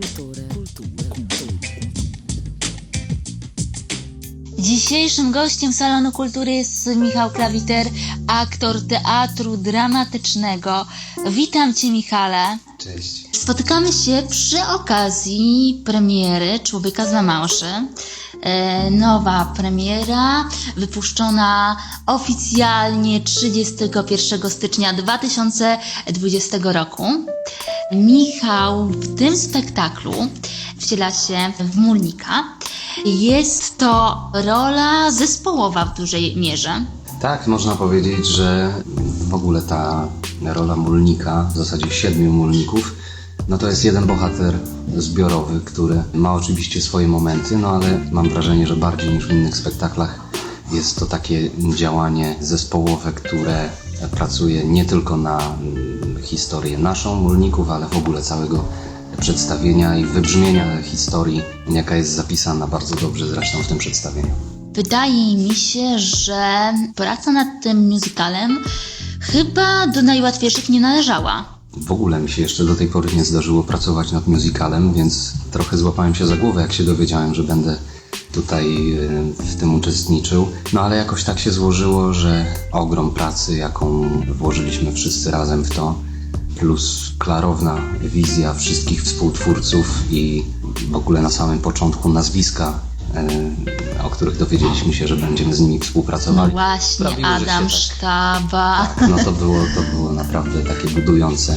kulturę, kulturę, kulturę. Dzisiejszym gościem Salonu Kultury jest Michał Klawiter, aktor teatru dramatycznego. Witam Cię, Michale. Cześć. Spotykamy się przy okazji premiery Człowieka za małszy. E, nowa premiera, wypuszczona oficjalnie 31 stycznia 2020 roku. Michał w tym spektaklu wciela się w mulnika. Jest to rola zespołowa w dużej mierze. Tak, można powiedzieć, że w ogóle ta rola mulnika, w zasadzie siedmiu mulników, no to jest jeden bohater zbiorowy, który ma oczywiście swoje momenty, no ale mam wrażenie, że bardziej niż w innych spektaklach jest to takie działanie zespołowe, które pracuje nie tylko na mm, historię naszą mulników, ale w ogóle całego przedstawienia i wybrzmienia historii, jaka jest zapisana bardzo dobrze zresztą w tym przedstawieniu. Wydaje mi się, że praca nad tym musicalem chyba do najłatwiejszych nie należała. W ogóle mi się jeszcze do tej pory nie zdarzyło pracować nad musicalem, więc trochę złapałem się za głowę, jak się dowiedziałem, że będę tutaj e, w tym uczestniczył. No ale jakoś tak się złożyło, że ogrom pracy, jaką włożyliśmy wszyscy razem w to, plus klarowna wizja wszystkich współtwórców i w ogóle na samym początku nazwiska, e, o których dowiedzieliśmy się, że będziemy z nimi No współpracowali. właśnie, sprawiły, Adam tak- Sztaba. no to było, to było naprawdę takie budujące.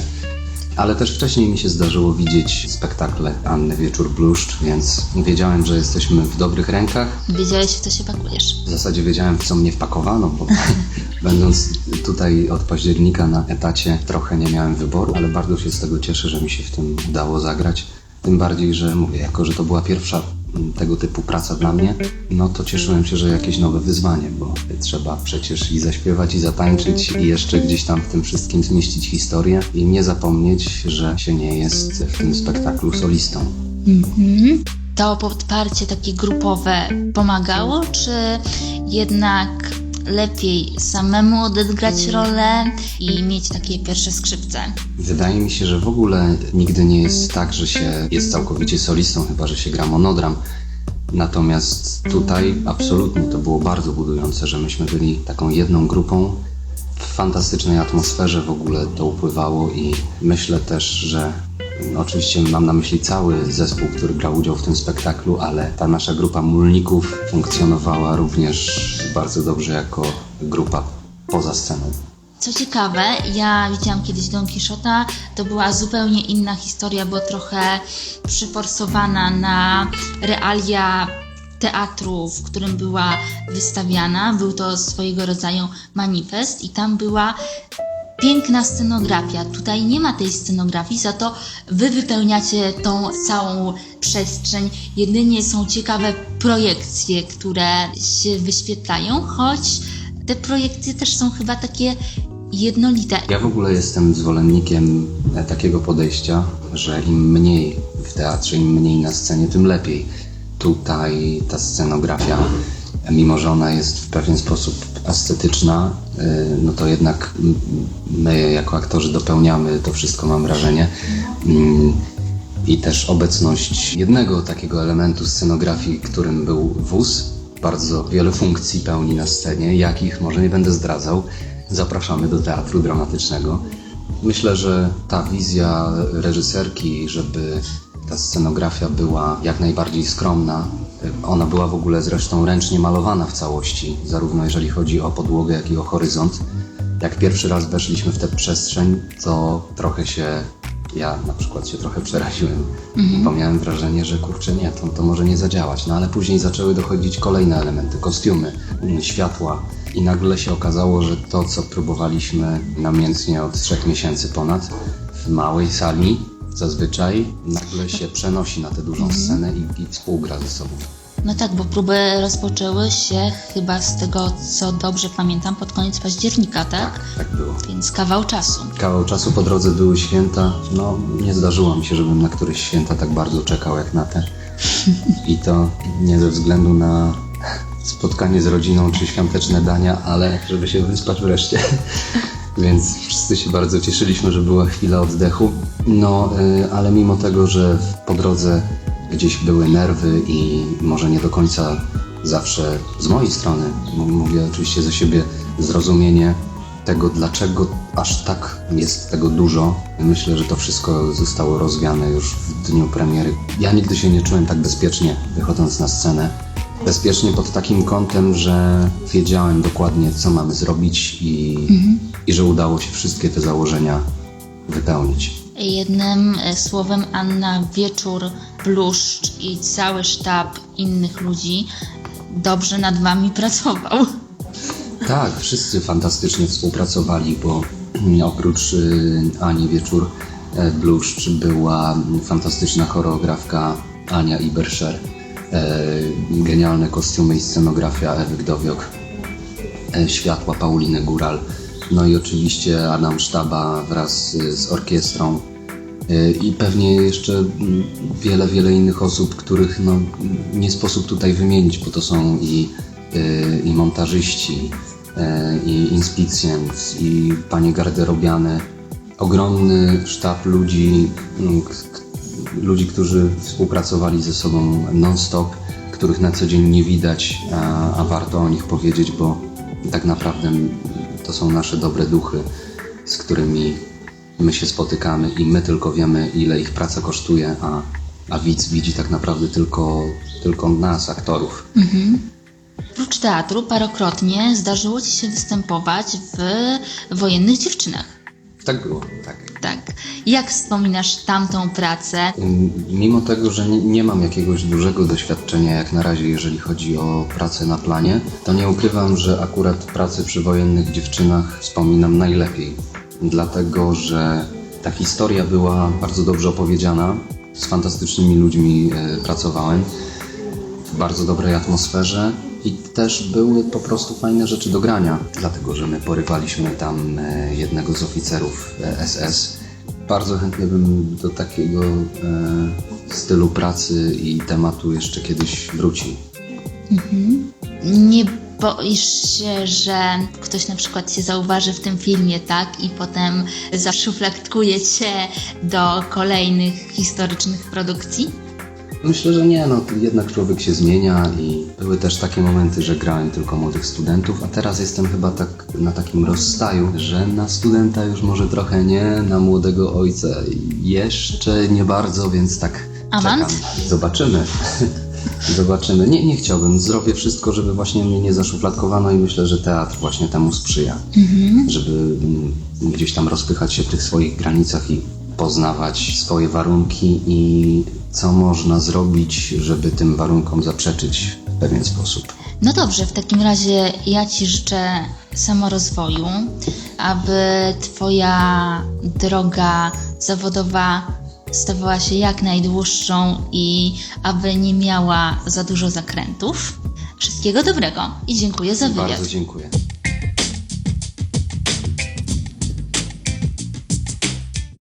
Ale też wcześniej mi się zdarzyło widzieć spektakle Anny Wieczór Bluszcz, więc wiedziałem, że jesteśmy w dobrych rękach. Wiedziałeś, w co się pakujesz. W zasadzie wiedziałem, w co mnie wpakowano, bo będąc tutaj od października na etacie trochę nie miałem wyboru, ale bardzo się z tego cieszę, że mi się w tym udało zagrać. Tym bardziej, że mówię, jako że to była pierwsza tego typu praca dla mnie, no to cieszyłem się, że jakieś nowe wyzwanie, bo trzeba przecież i zaśpiewać, i zatańczyć, i jeszcze gdzieś tam w tym wszystkim zmieścić historię i nie zapomnieć, że się nie jest w tym spektaklu solistą. Mhm. To podparcie takie grupowe pomagało, czy jednak lepiej samemu odegrać rolę i mieć takie pierwsze skrzypce? Wydaje mi się, że w ogóle nigdy nie jest tak, że się jest całkowicie solistą, chyba że się gra monodram. Natomiast tutaj absolutnie to było bardzo budujące, że myśmy byli taką jedną grupą. W fantastycznej atmosferze w ogóle to upływało i myślę też, że no, oczywiście mam na myśli cały zespół, który brał udział w tym spektaklu, ale ta nasza grupa mulników funkcjonowała również bardzo dobrze jako grupa poza sceną. Co ciekawe, ja widziałam kiedyś Don Quixota, to była zupełnie inna historia, bo trochę przyforsowana na realia teatru, w którym była wystawiana. Był to swojego rodzaju manifest i tam była piękna scenografia. Tutaj nie ma tej scenografii, za to wy wypełniacie tą całą przestrzeń. Jedynie są ciekawe projekcje, które się wyświetlają, choć te projekcje też są chyba takie jednolite. Ja w ogóle jestem zwolennikiem e, takiego podejścia, że im mniej w teatrze, im mniej na scenie, tym lepiej. Tutaj ta scenografia, mimo że ona jest w pewien sposób estetyczna, no to jednak my jako aktorzy dopełniamy to wszystko, mam wrażenie. Mm, I też obecność jednego takiego elementu scenografii, którym był wóz, bardzo wiele funkcji pełni na scenie, jakich może nie będę zdradzał. Zapraszamy do teatru dramatycznego. Myślę, że ta wizja reżyserki, żeby ta scenografia była jak najbardziej skromna, ona była w ogóle zresztą ręcznie malowana w całości, zarówno jeżeli chodzi o podłogę, jak i o horyzont. Jak pierwszy raz weszliśmy w tę przestrzeń, to trochę się, ja na przykład się trochę przeraziłem, bo miałem wrażenie, że kurczę nie, to, to może nie zadziałać. No ale później zaczęły dochodzić kolejne elementy, kostiumy, mm, światła i nagle się okazało, że to, co próbowaliśmy namiętnie od trzech miesięcy ponad w małej sali, zazwyczaj nagle się przenosi na tę dużą scenę i, i współgra ze sobą. No tak, bo próby rozpoczęły się chyba z tego, co dobrze pamiętam, pod koniec października, tak? Tak było. Więc kawał czasu. Kawał czasu po drodze były święta. No, nie zdarzyło mi się, żebym na któreś święta tak bardzo czekał jak na te. I to nie ze względu na spotkanie z rodziną czy świąteczne dania, ale żeby się wyspać wreszcie. Więc wszyscy się bardzo cieszyliśmy, że była chwila oddechu. No, y, ale mimo tego, że po drodze gdzieś były nerwy i może nie do końca zawsze z mojej strony, mówię oczywiście za siebie, zrozumienie tego, dlaczego aż tak jest tego dużo. Myślę, że to wszystko zostało rozwiane już w dniu premiery. Ja nigdy się nie czułem tak bezpiecznie wychodząc na scenę. Bezpiecznie pod takim kątem, że wiedziałem dokładnie, co mamy zrobić i, i że udało się wszystkie te założenia wypełnić. Jednym e, słowem Anna Wieczór, Bluszcz i cały sztab innych ludzi dobrze nad wami pracował. Tak, wszyscy fantastycznie współpracowali, bo oprócz y, Ani Wieczór e, Bluszcz była fantastyczna choreografka Ania Iberscher, e, genialne kostiumy i scenografia Ewy Gdowiok, e, światła Pauliny Góral, no i oczywiście Adam Sztaba wraz z orkiestrą y, i pewnie jeszcze mm, wiele, wiele innych osób, których no, nie sposób tutaj wymienić, bo to są i, i montażyści, i inspicjent, i panie garderobiane. Ogromny sztab ludzi, mm, ludzi, którzy współpracowali ze sobą non-stop, których na co dzień nie widać, a, a warto o nich powiedzieć, bo tak naprawdę to są nasze dobre duchy, z którymi my się spotykamy i my tylko wiemy, ile ich praca kosztuje, a, a widz widzi tak naprawdę tylko, tylko nas, aktorów. Oprócz teatru parokrotnie zdarzyło ci się występować w wojennych dziewczynach. Tak było, tak. Jak wspominasz tamtą pracę? Mimo tego, że nie, mam jakiegoś dużego doświadczenia jak na razie, jeżeli chodzi o pracę na planie, to nie ukrywam, że akurat pracę przy wojennych dziewczynach wspominam najlepiej. Dlatego, że ta historia była bardzo dobrze opowiedziana. Z fantastycznymi ludźmi e, pracowałem w bardzo dobrej atmosferze i też były po prostu fajne rzeczy do grania, dlatego że my porywaliśmy tam e, jednego z oficerów e, SS. Bardzo chętnie bym do takiego e, stylu pracy i tematu jeszcze kiedyś wrócił. Nie boisz się, że ktoś na przykład cię zauważy w tym filmie, tak? I potem zaszufladkuje cię do kolejnych historycznych produkcji? Myślę, że nie, no jednak człowiek się zmienia i były też takie momenty, że grałem tylko młodych studentów, a teraz jestem chyba tak na takim rozstaju, że na studenta już może trochę nie, na młodego ojca jeszcze nie bardzo, więc tak Awans? czekam. Zobaczymy. Zobaczymy. Nie, nie chciałbym. Zrobię wszystko, żeby właśnie mnie nie zaszufladkowano i myślę, że teatr właśnie temu sprzyja. Żeby mm, gdzieś tam rozpychać się w tych swoich granicach i poznawać swoje warunki i co można zrobić, żeby tym warunkom zaprzeczyć w pewien sposób. No dobrze, w takim razie ja Ci życzę samorozwoju, aby Twoja droga zawodowa stawała się jak najdłuższą i aby nie miała za dużo zakrętów. Wszystkiego dobrego i dziękuję za wywiad. Bardzo dziękuję.